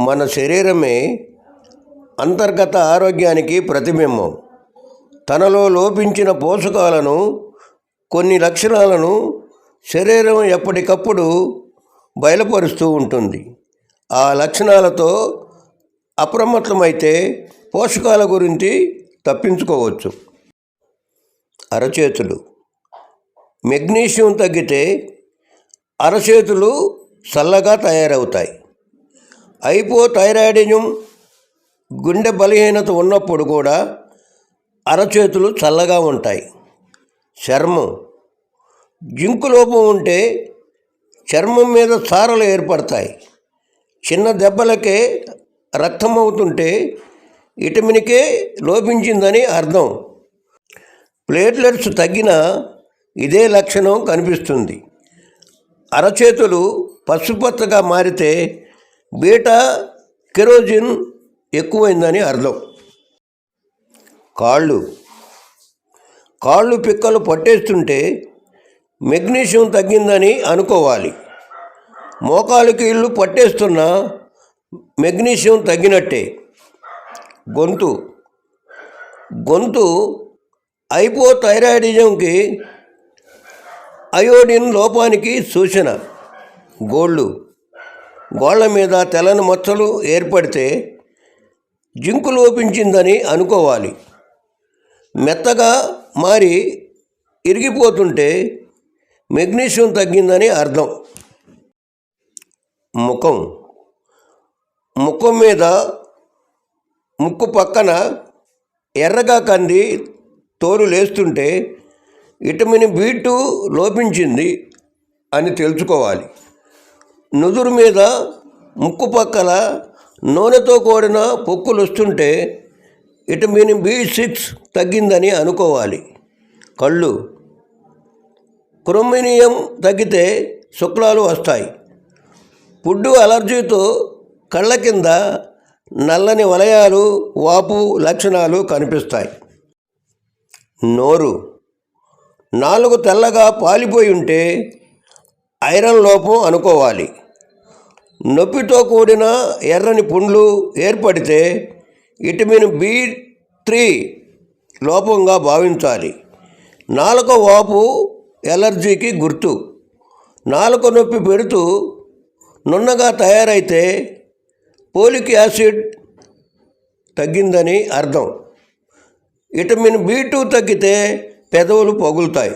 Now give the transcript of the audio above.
మన శరీరమే అంతర్గత ఆరోగ్యానికి ప్రతిబింబం. తనలో లోపించిన పోషకాలను కొన్ని లక్షణాలను శరీరం ఎప్పటికప్పుడు బయలుపరుస్తూ ఉంటుంది. ఆ లక్షణాలతో అప్రమత్తమైతే పోషకాల గురించి తప్పించుకోవచ్చు. అరచేతులు. మెగ్నీషియం తగ్గితే అరచేతులు చల్లగా తయారవుతాయి. హైపోథైరాయిడిజం గుండె బలహీనత ఉన్నప్పుడు కూడా అరచేతులు చల్లగా ఉంటాయి. చర్మం. జింకు లోపం ఉంటే చర్మం మీద చారలు ఏర్పడతాయి. చిన్న దెబ్బలకే రక్తం అవుతుంటే విటమిన్కే లోపించిందని అర్థం. ప్లేట్లెట్స్ తగ్గిన ఇదే లక్షణం కనిపిస్తుంది. అరచేతులు పసుపచ్చగా మారితే బీటా కెరోజిన్ ఎక్కువైందని అర్థం. కాళ్ళు. కాళ్ళు పిక్కలు పట్టేస్తుంటే మెగ్నీషియం తగ్గిందని అనుకోవాలి. మోకాలికి ఇల్లు పట్టేస్తున్నా మెగ్నీషియం తగ్గినట్టే. గొంతు. గొంతు హైపోథైరాయిడిజంకి అయోడిన్ లోపానికి సూచన. గోళ్ళు. గోళ్ళ మీద తెల్లని మచ్చలు ఏర్పడితే జింకు లోపించిందని అనుకోవాలి. మెత్తగా మారి ఇరిగిపోతుంటే మెగ్నీషియం తగ్గిందని అర్థం. ముఖం. ముఖం మీద ముక్కు పక్కన ఎర్రగా కంది తోలు లేస్తుంటే విటమిన్ బి టూ లోపించింది అని తెలుసుకోవాలి. నుదురు మీద ముక్కు పక్కల నూనెతో కూడిన పొక్కులు వస్తుంటే విటమిన్ బి సిక్స్ తగ్గిందని అనుకోవాలి. కళ్ళు క్రొమినియం తగ్గితే శుక్లాలు వస్తాయి. పుడ్డు అలర్జీతో కళ్ళ కింద నల్లని వలయాలు వాపు లక్షణాలు కనిపిస్తాయి. నోరు నాలుగు తెల్లగా పాలిపోయి ఉంటే ఐరన్ లోపం అనుకోవాలి. నొప్పితో కూడిన ఎర్రని పుండ్లు ఏర్పడితే విటమిన్ బి త్రీ లోపంగా భావించాలి. నాలుక వాపు ఎలర్జీకి గుర్తు. నాలుక నొప్పి పెడుతూ నున్నగా తయారైతే పోలిక్ యాసిడ్ తగ్గిందని అర్థం. విటమిన్ బి టూ తగ్గితే పెదవులు పగులుతాయి.